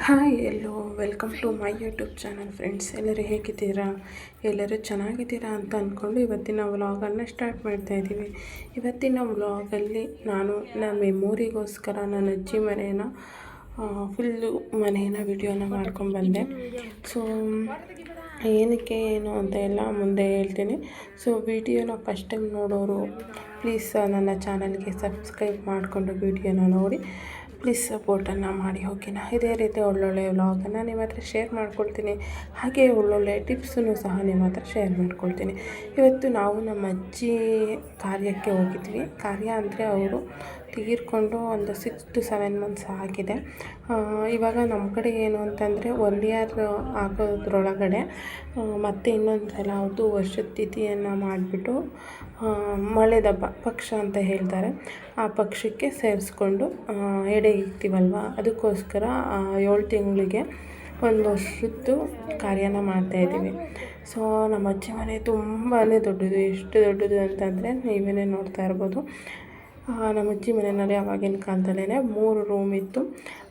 Hi hello, welcome to my YouTube channel friends. ಎಲ್ಲರೂ ಹೇಗಿದ್ದೀರಾ? ಎಲ್ಲರೂ ಚೆನ್ನಾಗಿದ್ದೀರಾ ಅಂತ ಅಂದ್ಕೊಂಡು ಇವತ್ತಿನ ವ್ಲಾಗನ್ನು ಸ್ಟಾರ್ಟ್ ಮಾಡ್ತಾ ಇದ್ದೀವಿ. ಇವತ್ತಿನ ವ್ಲಾಗಲ್ಲಿ ನಾನು ನನ್ನ ಮೆಮೊರಿಗೋಸ್ಕರ ನನ್ನ ಅಜ್ಜಿ ಮನೆಯನ್ನು ಫುಲ್ಲು ಮನೆಯನ್ನು ವಿಡಿಯೋನ ಮಾಡ್ಕೊಂಡು ಬಂದೆ. ಸೊ, ಏನಕ್ಕೆ, ಏನು ಅಂತ ಎಲ್ಲ ಮುಂದೆ ಹೇಳ್ತೀನಿ. ಸೊ, ವಿಡಿಯೋನ ಫಸ್ಟ್ ಟೈಮ್ ನೋಡೋರು, ಪ್ಲೀಸ್ ನನ್ನ ಚಾನಲ್ಗೆ ಸಬ್ಸ್ಕ್ರೈಬ್ ಮಾಡಿಕೊಂಡು ವಿಡಿಯೋನ ನೋಡಿ. ಪ್ಲೀಸ್ ಸಪೋರ್ಟನ್ನು ಮಾಡಿ ಓಕೆನಾ ಇದೇ ರೀತಿ ಒಳ್ಳೊಳ್ಳೆ ವ್ಲಾಗನ್ನು ನಿಮ್ಮ ಹತ್ರ ಶೇರ್ ಮಾಡ್ಕೊಳ್ತೀನಿ. ಹಾಗೆ ಒಳ್ಳೊಳ್ಳೆ ಟಿಪ್ಸನ್ನು ಸಹ ನಿಮ್ಮ ಹತ್ರ ಶೇರ್ ಮಾಡ್ಕೊಳ್ತೀನಿ. ಇವತ್ತು ನಾವು ನಮ್ಮ ಅಜ್ಜಿ ಕಾರ್ಯಕ್ಕೆ ಹೋಗಿದ್ವಿ. ಕಾರ್ಯ ಅಂದರೆ ಅವರು ತೀರ್ಕೊಂಡು ಒಂದು ಸಿಕ್ಸ್ ಟು ಸೆವೆನ್ ಮಂತ್ಸ್ ಆಗಿದೆ. ಇವಾಗ ನಮ್ಮ ಕಡೆ ಏನು ಅಂತಂದರೆ ಒನ್ ಇಯರ್ ಆಗೋದ್ರೊಳಗಡೆ ಮತ್ತೆ ಇನ್ನೊಂದು ಸಲ ಅವ್ರದ್ದು ವರ್ಷದ ತಿಥಿಯನ್ನು ಮಾಡಿಬಿಟ್ಟು ಮಳೆದಬ್ಬ ಪಕ್ಷ ಅಂತ ಹೇಳ್ತಾರೆ. ಆ ಪಕ್ಷಕ್ಕೆ ಸೇರಿಸ್ಕೊಂಡು ಎಡೆ ಇಕ್ತೀವಲ್ವ ಅದಕ್ಕೋಸ್ಕರ ಏಳು ತಿಂಗಳಿಗೆ ಒಂದು ವರ್ಷದ್ದು ಕಾರ್ಯನ ಮಾಡ್ತಾಯಿದ್ದೀವಿ ಸೊ ನಮ್ಮ ಅಜ್ಜಿ ಮನೆ ತುಂಬಾ ದೊಡ್ಡದು. ಎಷ್ಟು ದೊಡ್ಡದು ಅಂತಂದರೆ ನೀವೇ ನೋಡ್ತಾ ಇರ್ಬೋದು. ನಮ್ಮ ಅಜ್ಜಿ ಮನೆಯಲ್ಲಿ ಆವಾಗಿನ ಕಾಲದಲ್ಲೇ ಮೂರು ರೂಮ್ ಇತ್ತು.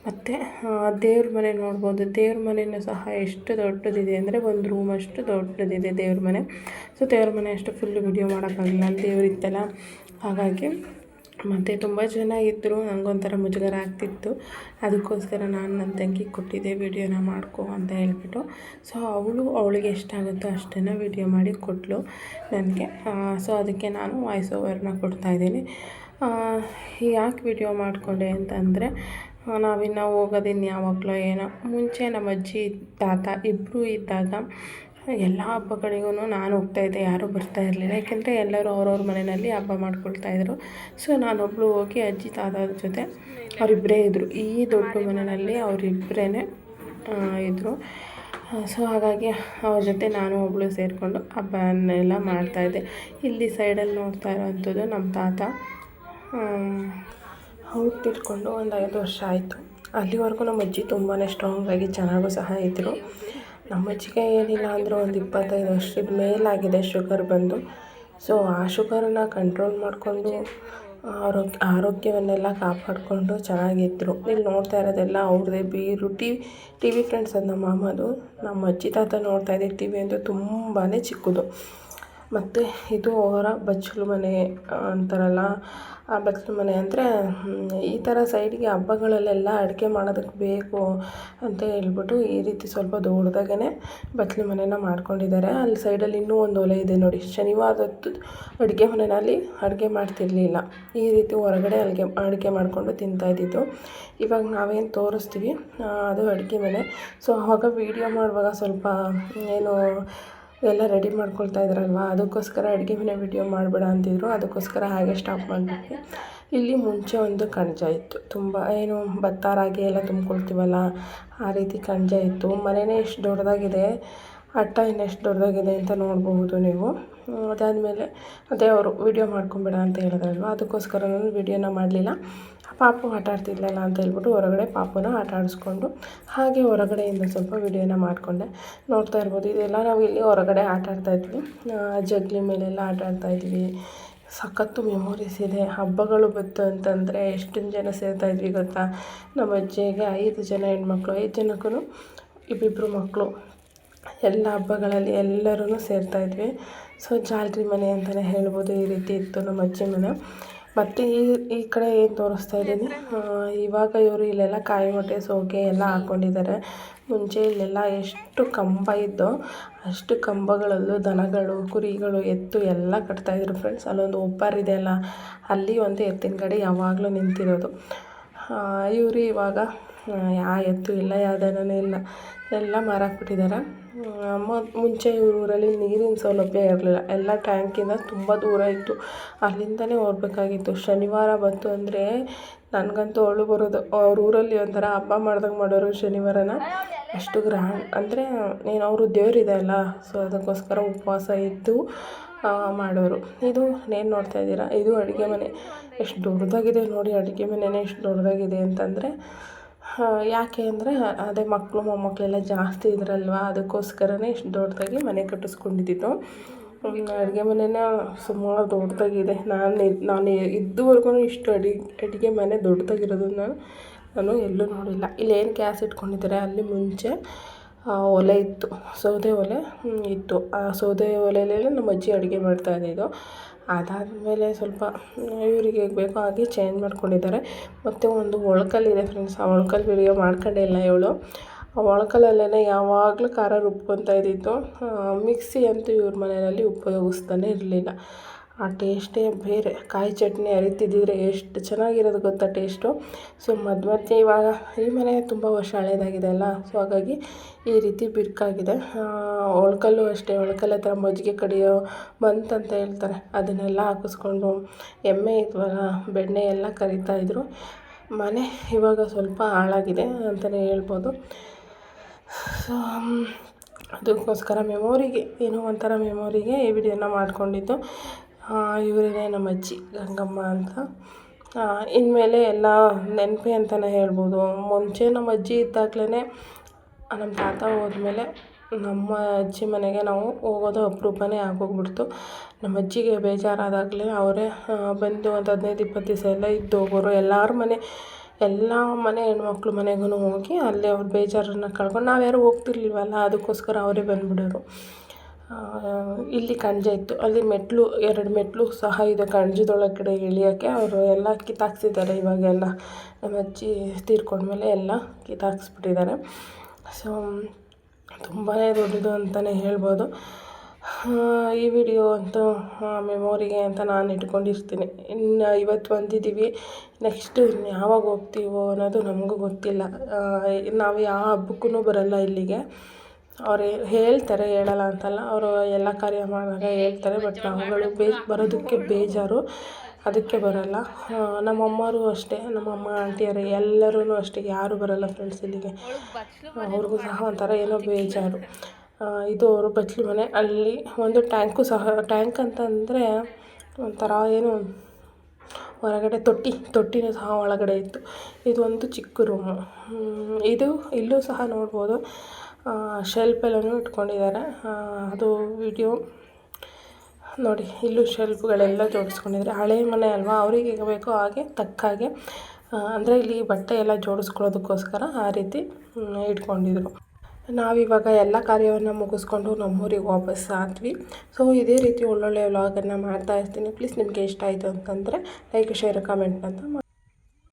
ಮತ್ತು ದೇವ್ರ ಮನೆ ನೋಡ್ಬೋದು. ದೇವ್ರ ಮನೆಯೂ ಸಹ ಎಷ್ಟು ದೊಡ್ಡದಿದೆ ಅಂದರೆ ಒಂದು ರೂಮ್ ಅಷ್ಟು ದೊಡ್ಡದಿದೆ ದೇವ್ರ ಮನೆ. ಸೊ ದೇವ್ರ ಮನೆ ಅಷ್ಟು ಫುಲ್ಲು ವಿಡಿಯೋ ಮಾಡೋಕ್ಕಾಗಲಿಲ್ಲ. ಅಲ್ಲಿ ದೇವ್ರು ಇತ್ತಲ್ಲ. ಹಾಗಾಗಿ ಮತ್ತು ತುಂಬ ಜನ ಇದ್ದರು ನನಗೊಂಥರ ಮುಜುಗರ ಆಗ್ತಿತ್ತು. ಅದಕ್ಕೋಸ್ಕರ ನಾನು ನನ್ನ ತಂಗಿ ಕೊಟ್ಟಿದ್ದೆ ವಿಡಿಯೋನ ಮಾಡ್ಕೊ ಅಂತ ಹೇಳ್ಬಿಟ್ಟು. ಸೊ ಅವಳು ಅವಳಿಗೆ ಎಷ್ಟಾಗುತ್ತೋ ಅಷ್ಟನ್ನು ವಿಡಿಯೋ ಮಾಡಿ ಕೊಟ್ಟಳು ನನಗೆ. ಸೊ ಅದಕ್ಕೆ ನಾನು ವಾಯ್ಸ್ ಓವರ್ನ ಕೊಡ್ತಾಯಿದ್ದೀನಿ ಯಾಕೆ ವಿಡಿಯೋ ಮಾಡಿಕೊಂಡೆ ಅಂತಂದರೆ ನಾವಿನ್ನು ಹೋಗೋದಿನ್ನು ಯಾವಾಗಲೋ ಏನೋ. ಮುಂಚೆ ನಮ್ಮ ಅಜ್ಜಿ ತಾತ ಇಬ್ಬರೂ ಇದ್ದಾಗ ಎಲ್ಲ ಹಬ್ಬಗಳಿಗೂ ನಾನು ಹೋಗ್ತಾಯಿದ್ದೆ ಯಾರೂ ಬರ್ತಾ ಇರಲಿಲ್ಲ. ಯಾಕೆಂದರೆ ಎಲ್ಲರೂ ಅವ್ರವ್ರ ಮನೆಯಲ್ಲಿ ಹಬ್ಬ ಮಾಡ್ಕೊಳ್ತಾಯಿದ್ರು ಸೊ ನಾನೊಬ್ಬಳು ಹೋಗಿ ಅಜ್ಜಿ ತಾತದ ಜೊತೆ ಅವರಿಬ್ಬರೇ ಇದ್ದರು ಈ ದೊಡ್ಡ ಮನೆಯಲ್ಲಿ ಅವರಿಬ್ಬರೇ ಇದ್ದರು ಸೊ ಹಾಗಾಗಿ ಅವ್ರ ಜೊತೆ ನಾನು ಒಬ್ಬಳು ಸೇರಿಕೊಂಡು ಹಬ್ಬನೆಲ್ಲ ಮಾಡ್ತಾಯಿದ್ದೆ ಇಲ್ಲಿ ಸೈಡಲ್ಲಿ ನೋಡ್ತಾ ಇರೋವಂಥದ್ದು ನಮ್ಮ ತಾತ. ಅವ್ರು ತಿಳ್ಕೊಂಡು ಒಂದು ಐದು ವರ್ಷ ಆಯಿತು. ಅಲ್ಲಿವರೆಗೂ ನಮ್ಮ ಅಜ್ಜಿ ತುಂಬಾ ಸ್ಟ್ರಾಂಗಾಗಿ ಚೆನ್ನಾಗೂ ಸಹ ಇದ್ದರು ನಮ್ಮ ಅಜ್ಜಿಗೆ ಏನಿಲ್ಲ ಅಂದರೂ ಒಂದು ಇಪ್ಪತ್ತೈದು ವರ್ಷದ ಮೇಲಾಗಿದೆ ಶುಗರ್ ಬಂದು. ಸೊ ಆ ಶುಗರನ್ನ ಕಂಟ್ರೋಲ್ ಮಾಡಿಕೊಂಡು, ಆರೋಗ್ಯ, ಆರೋಗ್ಯವನ್ನೆಲ್ಲ ಕಾಪಾಡಿಕೊಂಡು ಚೆನ್ನಾಗಿದ್ದರು ಇಲ್ಲಿ ನೋಡ್ತಾ ಇರೋದೆಲ್ಲ ಅವ್ರದ್ದೇ ಬೀರು. ಟಿ ಟಿ ವಿ ಫ್ರೆಂಡ್ಸ್ ಅದು ನಮ್ಮ ಮಾಮದು. ನಮ್ಮ ಅಜ್ಜಿ ತಾತ ನೋಡ್ತಾ ಇದ್ದೀವಿ ಟಿ ವಿ ಅಂದರೆ ತುಂಬಾ ಚಿಕ್ಕದು. ಮತ್ತು ಇದು ಅವರ ಬಚ್ಚಲು ಮನೆ ಅಂತಾರಲ್ಲ, ಆ ಬಚ್ಚಲು ಮನೆ ಅಂದರೆ ಈ ಥರ ಸೈಡಿಗೆ ಹಬ್ಬಗಳಲ್ಲೆಲ್ಲ ಅಡುಗೆ ಮಾಡೋದಕ್ಕೆ ಬೇಕು ಅಂತ ಹೇಳ್ಬಿಟ್ಟು ಈ ರೀತಿ ಸ್ವಲ್ಪ ದೊಡ್ಡದಾಗೇ ಬಚ್ಚಲು ಮನೇನ ಮಾಡ್ಕೊಂಡಿದ್ದಾರೆ. ಅಲ್ಲಿ ಸೈಡಲ್ಲಿ ಇನ್ನೂ ಒಂದು ಒಲೆ ಇದೆ ನೋಡಿ. ಶನಿವಾರದ್ದು ಅಡುಗೆ ಮನೆಯಲ್ಲಿ ಅಡುಗೆ ಮಾಡ್ತಿರಲಿಲ್ಲ. ಈ ರೀತಿ ಹೊರಗಡೆ ಅಲ್ಲಿಗೆ ಅಡುಗೆ ಮಾಡಿಕೊಂಡು ತಿಂತಾಯಿದ್ದಿದ್ದು ಇವಾಗ ನಾವೇನು ತೋರಿಸ್ತೀವಿ ಅದು ಅಡುಗೆ ಮನೆ. ಸೊ ಆವಾಗ ವೀಡಿಯೋ ಮಾಡುವಾಗ ಸ್ವಲ್ಪ, ಏನು ಎಲ್ಲ ರೆಡಿ ಮಾಡ್ಕೊಳ್ತಾ ಇದ್ರಲ್ವ? ಅದಕ್ಕೋಸ್ಕರ ಅಡುಗೆ ಮನೆ ವಿಡಿಯೋ ಮಾಡಬೇಡ ಅಂತಿದ್ರು. ಅದಕ್ಕೋಸ್ಕರ ಹಾಗೆ ಸ್ಟಾಪ್ ಮಾಡಿಬಿಟ್ಟು ಇಲ್ಲಿ ಮುಂಚೆ ಒಂದು ಕಣಜ ಇತ್ತು. ತುಂಬ ಏನು ಭತ್ತ ರಾಗಿ ಎಲ್ಲ ತುಂಬ್ಕೊಳ್ತೀವಲ್ಲ? ಆ ರೀತಿ ಕಣಜ ಇತ್ತು. ಮನೆಯೇ ಎಷ್ಟು ದೊಡ್ಡದಾಗಿದೆ. ಅಟ್ಟ ಇನ್ನೆಷ್ಟು ದೊಡ್ಡದಾಗಿದೆ ಅಂತ ನೋಡಬಹುದು ನೀವು. ಅದಾದಮೇಲೆ ಅದೇ ಅವರು ವೀಡಿಯೋ ಮಾಡ್ಕೊಂಬೇಡ ಅಂತ ಹೇಳಿದ್ರಲ್ವ? ಅದಕ್ಕೋಸ್ಕರ ನಾನು ವೀಡಿಯೋನ ಮಾಡಲಿಲ್ಲ. ಪಾಪು ಆಟ ಆಡ್ತಿದ್ಲಲ್ಲ ಅಂತ ಹೇಳ್ಬಿಟ್ಟು ಹೊರಗಡೆ ಪಾಪುನ ಆಟ ಆಡಿಸ್ಕೊಂಡು ಹಾಗೆ ಹೊರಗಡೆಯಿಂದ ಸ್ವಲ್ಪ ವೀಡಿಯೋನ ಮಾಡಿಕೊಂಡೆ. ನೋಡ್ತಾ ಇರ್ಬೋದು, ಇದೆಲ್ಲ ನಾವು ಇಲ್ಲಿ ಹೊರಗಡೆ ಆಟ ಆಡ್ತಾಯಿದ್ವಿ ಜಗ್ಲಿ ಮೇಲೆಲ್ಲ ಆಟ ಆಡ್ತಾಯಿದ್ವಿ ಸಖತ್ತು ಮೆಮೊರೀಸ್ ಇದೆ. ಹಬ್ಬಗಳು ಬಂತು ಅಂತಂದರೆ ಎಷ್ಟೊಂದು ಜನ ಸೇರ್ತಾಯಿದ್ವಿ ಗೊತ್ತಾ? ನಮ್ಮ ಅಜ್ಜಿಗೆ ಐದು ಜನ ಹೆಣ್ಮಕ್ಳು, ಐದು ಜನಕ್ಕೂ ಇಬ್ಬಿಬ್ಬರು ಮಕ್ಕಳು ಎಲ್ಲ ಹಬ್ಬಗಳಲ್ಲಿ ಎಲ್ಲರೂ ಸೇರ್ತಾಯಿದ್ವಿ ಸೊ ಜಾಲ್ರಿ ಮನೆ ಅಂತಲೇ ಹೇಳ್ಬೋದು ಈ ರೀತಿ ಇತ್ತು ನಮ್ಮ ಅಜ್ಜಿ ಮನೆ. ಮತ್ತು ಈ ಈ ಕಡೆ ಏನು ತೋರಿಸ್ತಾ ಇದ್ದೀನಿ? ಇವಾಗ ಇವರು ಇಲ್ಲೆಲ್ಲ ಕಾಯಿ ಮೊಟ್ಟೆ, ಸೋಗೆ ಎಲ್ಲ ಹಾಕ್ಕೊಂಡಿದ್ದಾರೆ ಮುಂಚೆ ಇಲ್ಲೆಲ್ಲ ಎಷ್ಟು ಕಂಬ ಇದ್ದೋ ಅಷ್ಟು ಕಂಬಗಳಲ್ಲೂ ದನಗಳು, ಕುರಿಗಳು ಎತ್ತು ಎಲ್ಲ ಕಟ್ತಾಯಿದ್ರು ಫ್ರೆಂಡ್ಸ್ ಅಲ್ಲೊಂದು ಒಬ್ಬರ್ ಇದೆ ಅಲ್ಲ, ಅಲ್ಲಿ ಒಂದು ಎತ್ತಿನ ಯಾವಾಗಲೂ ನಿಂತಿರೋದು. ಇವರು ಇವಾಗ ಯಾವ ಎತ್ತು ಇಲ್ಲ ಯಾವ ದನವೂ ಇಲ್ಲ, ಎಲ್ಲ ಮಾರಾಕ್ಬಿಟ್ಟಿದ್ದಾರೆ. ಮುಂಚೆ ಇವ್ರ ಊರಲ್ಲಿ ನೀರಿನ ಸೌಲಭ್ಯ ಇರಲಿಲ್ಲ. ಎಲ್ಲ ಟ್ಯಾಂಕಿಂದ ತುಂಬ ದೂರ ಇತ್ತು. ಅಲ್ಲಿಂದಲೇ ಹೋಗಬೇಕಾಗಿತ್ತು. ಶನಿವಾರ ಬಂತು ಅಂದರೆ ನನಗಂತೂ ಅವಳು ಬರೋದು. ಅವ್ರ ಊರಲ್ಲಿ ಒಂಥರ ಹಬ್ಬ ಮಾಡ್ದಂಗೆ ಮಾಡೋರು ಶನಿವಾರನ. ಅಷ್ಟು ಗ್ರ್ಯಾಂಡ್ ಅಂದರೆ ಏನು ಅವರು ದೇವರಿದೆ ಅಲ್ಲ ಸೊ ಅದಕ್ಕೋಸ್ಕರ ಉಪವಾಸ ಇದ್ದು ಮಾಡೋರು. ಇದು ಏನು ನೋಡ್ತಾ ಇದ್ದೀರಾ? ಇದು ಅಡುಗೆ ಮನೆ. ಎಷ್ಟು ದೊಡ್ಡದಾಗಿದೆ ನೋಡಿ, ಅಡುಗೆ ಮನೆಯೇ ಎಷ್ಟು ದೊಡ್ಡದಾಗಿದೆ ಅಂತಂದರೆ ಯಾಕೆ ಅಂದರೆ, ಅದೇ ಮಕ್ಕಳು ಮೊಮ್ಮಕ್ಕಳೆಲ್ಲ ಜಾಸ್ತಿ ಇದ್ರಲ್ವಾ? ಅದಕ್ಕೋಸ್ಕರನೇ ಇಷ್ಟು ದೊಡ್ಡದಾಗಿ ಮನೆ ಕಟ್ಟಿಸ್ಕೊಂಡಿದ್ದಿದ್ದು ಅಡುಗೆ ಮನೆನ ಸುಮಾರು ದೊಡ್ಡದಾಗಿದೆ. ನಾನು ನಾನು ಇದ್ದುವರೆಗೂ ಇಷ್ಟು ಅಡಿ, ಅಡುಗೆ ಮನೆ ದೊಡ್ಡದಾಗಿರೋದನ್ನ ನಾನು ಎಲ್ಲೂ ನೋಡಿಲ್ಲ. ಏನು ಗ್ಯಾಸ್ ಇಟ್ಕೊಂಡಿದ್ದಾರೆ? ಅಲ್ಲಿ ಮುಂಚೆ ಒಲೆ ಇತ್ತು. ಸೌದೆ ಒಲೆ ಇತ್ತು. ಆ, ಸೌದೆ ಒಲೆಯಲ್ಲೇ ನಮ್ಮ ಅಜ್ಜಿ ಅಡುಗೆ ಮಾಡ್ತಾ ಇದ್ದಿದ್ದು. ಅದಾದಮೇಲೆ ಸ್ವಲ್ಪ ಇವರಿಗೆ ಹೇಗೆ ಬೇಕೋ ಹಾಗೆ ಚೇಂಜ್ ಮಾಡ್ಕೊಂಡಿದ್ದಾರೆ. ಮತ್ತು ಒಂದು ಒಳ್ಕಲ್ಲಿದೆ ಫ್ರೆಂಡ್ಸ್ ಆ ಒಳ್ಕಲ್ ವಿಡಿಯೋ ಮಾಡ್ಕೊಂಡೇ ಇಲ್ಲ ಇವಳು. ಆ ಒಳ್ಕಲ್ಲಲ್ಲೇ ಯಾವಾಗಲೂ ಖಾರ ರುಬ್ಕೊತಾ ಇದ್ದಿತ್ತು ಮಿಕ್ಸಿ ಅಂತೂ ಇವ್ರ ಮನೆಯಲ್ಲಿ ಉಪಯೋಗಿಸ್ತಾನೆ ಇರಲಿಲ್ಲ. ಆ ಟೇಸ್ಟೇ ಬೇರೆ. ಕಾಯಿ ಚಟ್ನಿ ಅರಿತಿದ್ದಿದ್ರೆ ಎಷ್ಟು ಚೆನ್ನಾಗಿರೋದು ಗೊತ್ತಾ ಟೇಸ್ಟು? ಸೊ ಮಧ್ಯ ಮಧ್ಯೆ ಇವಾಗ ಈ ಮನೆ ತುಂಬ ವರ್ಷ ಹಳೇದಾಗಿದೆ ಅಲ್ಲ? ಸೊ ಹಾಗಾಗಿ ಈ ರೀತಿ ಬಿರುಕಾಗಿದೆ. ಒಳ್ಕಲ್ಲು ಅಷ್ಟೇ. ಒಳ್ಕಲ್ ಹತ್ರ ಮಜ್ಜಿಗೆ ಕಡಿಯೋ ಬಂತಂತ ಹೇಳ್ತಾರೆ. ಅದನ್ನೆಲ್ಲ ಹಾಕಿಸ್ಕೊಂಡು ಎಮ್ಮೆ ಇದ್ವಲ್ಲ, ಬೆಣ್ಣೆ ಎಲ್ಲ ಕರಿತಾಯಿದ್ರು ಮನೆ ಇವಾಗ ಸ್ವಲ್ಪ ಹಾಳಾಗಿದೆ ಅಂತಲೇ ಹೇಳ್ಬೋದು. ಸೊ ಅದಕ್ಕೋಸ್ಕರ ಮೆಮೊರಿಗೆ ಏನೋ ಒಂಥರ ಮೆಮೊರಿಗೆ ಈ ವಿಡಿಯೋನ ಮಾಡ್ಕೊಂಡಿದ್ದು. ಇವರೇ ನಮ್ಮ ಅಜ್ಜಿ, ಗಂಗಮ್ಮ ಅಂತ. ಇನ್ಮೇಲೆ ಎಲ್ಲ ನೆನಪೆ ಅಂತಲೇ ಹೇಳ್ಬೋದು. ಮುಂಚೆ ನಮ್ಮ ಅಜ್ಜಿ ಇದ್ದಾಗಲೇ ನಮ್ಮ ತಾತ ಹೋದ್ಮೇಲೆ ನಮ್ಮ ಅಜ್ಜಿ ಮನೆಗೆ ನಾವು ಹೋಗೋದು ಅಪರೂಪನೇ ಆಗೋಗ್ಬಿಡ್ತು. ನಮ್ಮ ಅಜ್ಜಿಗೆ ಬೇಜಾರಾದಾಗಲೇ ಅವರೇ ಬಂದು ಒಂದು ಹದಿನೈದು, ಇಪ್ಪತ್ತು ದಿವಸ ಎಲ್ಲ ಇದ್ದು ಹೋಗೋರು. ಎಲ್ಲರ ಮನೆ, ಎಲ್ಲ ಮನೆ ಹೆಣ್ಮಕ್ಳು ಮನೆಗೂ ಹೋಗಿ ಅಲ್ಲೇ ಅವ್ರ ಬೇಜಾರನ್ನು ಕಳ್ಕೊಂಡು ನಾವು ಯಾರೂ ಹೋಗ್ತಿರ್ಲಿಲ್ವಲ್ಲ, ಅದಕ್ಕೋಸ್ಕರ ಅವರೇ ಬಂದುಬಿಡೋರು. ಇಲ್ಲಿ ಕಣಜ ಇತ್ತು. ಅಲ್ಲಿ ಮೆಟ್ಟಿಲು ಎರಡು ಮೆಟ್ಟಿಲು ಸಹ ಇದೆ ಕಣಜದೊಳಗಡೆ ಇಳಿಯೋಕ್ಕೆ. ಅವರು ಎಲ್ಲ ಕಿತ್ತಾಕ್ಸಿದ್ದಾರೆ ಇವಾಗೆಲ್ಲ. ನಮ್ಮ ಅಜ್ಜಿ ತೀರ್ಕೊಂಡ್ಮೇಲೆ ಎಲ್ಲ ಕಿತ್ತಾಕ್ಸ್ಬಿಟ್ಟಿದ್ದಾರೆ. ಸೊ ತುಂಬಾ ದೊಡ್ಡದು ಅಂತಲೇ ಹೇಳ್ಬೋದು. ಈ ವಿಡಿಯೋ ಅಂತೂ ಮೆಮೊರಿಗೆ ಅಂತ ನಾನು ಇಟ್ಕೊಂಡಿರ್ತೀನಿ. ಇನ್ನು ಇವತ್ತು ಬಂದಿದ್ದೀವಿ. ನೆಕ್ಸ್ಟ್ ಇನ್ನು ಯಾವಾಗ ಹೋಗ್ತೀವೋ ಅನ್ನೋದು ನಮಗೂ ಗೊತ್ತಿಲ್ಲ. ನಾವು ಯಾವ ಹಬ್ಬಕ್ಕೂ ಬರಲ್ಲ ಇಲ್ಲಿಗೆ. ಅವ್ರು ಹೇಳ್ತಾರೆ, ಹೇಳಲ್ಲ ಅಂತಲ್ಲ. ಅವರು ಎಲ್ಲ ಕಾರ್ಯ ಮಾಡಿದಾಗ ಹೇಳ್ತಾರೆ ಬಟ್ ನಾವುಗಳು ಬೇ, ಬರೋದಕ್ಕೆ ಬೇಜಾರು. ಅದಕ್ಕೆ ಬರಲ್ಲ. ನಮ್ಮ ಅಮ್ಮರು ಅಷ್ಟೇ ನಮ್ಮ ಅಮ್ಮ ಆಂಟಿಯರು ಎಲ್ಲರೂ ಅಷ್ಟೇ, ಯಾರೂ ಬರಲ್ಲ ಫ್ರೆಂಡ್ಸ್ ಇಲ್ಲಿಗೆ. ಅವ್ರಿಗೂ ಸಹ ಒಂಥರ ಏನೋ ಬೇಜಾರು. ಇದು ಅವರು ಬಚ್ಚಲು ಮನೆ. ಅಲ್ಲಿ ಒಂದು ಟ್ಯಾಂಕು ಸಹ, ಟ್ಯಾಂಕ್ ಅಂತಂದರೆ ಒಂಥರ ಏನು, ಹೊರಗಡೆ ತೊಟ್ಟಿ, ತೊಟ್ಟಿನೂ ಸಹ ಒಳಗಡೆ ಇತ್ತು. ಇದೊಂದು ಚಿಕ್ಕ ರೂಮು ಇದು ಇಲ್ಲೂ ಸಹ ನೋಡ್ಬೋದು. ಶೆಲ್ಫೆಲ್ಲನೂ ಇಟ್ಕೊಂಡಿದ್ದಾರೆ. ಅದು ವಿಡಿಯೋ ನೋಡಿ, ಇಲ್ಲೂ ಶೆಲ್ಫ್ಗಳೆಲ್ಲ ಜೋಡಿಸ್ಕೊಂಡಿದ್ದಾರೆ. ಹಳೆ ಮನೆ ಅಲ್ವಾ? ಅವ್ರಿಗೆ ಹೇಗೆ ಬೇಕೋ ಹಾಗೆ, ತಕ್ಕ ಹಾಗೆ. ಅಂದರೆ ಇಲ್ಲಿ ಬಟ್ಟೆ ಎಲ್ಲ ಜೋಡಿಸ್ಕೊಳ್ಳೋದಕ್ಕೋಸ್ಕರ ಆ ರೀತಿ ಇಟ್ಕೊಂಡಿದ್ರು. ನಾವಿವಾಗ ಎಲ್ಲ ಕಾರ್ಯವನ್ನು ಮುಗಿಸ್ಕೊಂಡು ನಮ್ಮೂರಿಗೆ ವಾಪಸ್ ಆದ್ವಿ. ಸೊ ಇದೇ ರೀತಿ ಒಳ್ಳೊಳ್ಳೆ ವ್ಲಾಗನ್ನು ಮಾಡ್ತಾ ಇರ್ತೀನಿ. ಪ್ಲೀಸ್ ನಿಮಗೆ ಇಷ್ಟ ಆಯಿತು ಅಂತಂದರೆ ಲೈಕ್ ಶೇರ್ ಕಮೆಂಟ್ ಅಂತ ಮಾಡಿ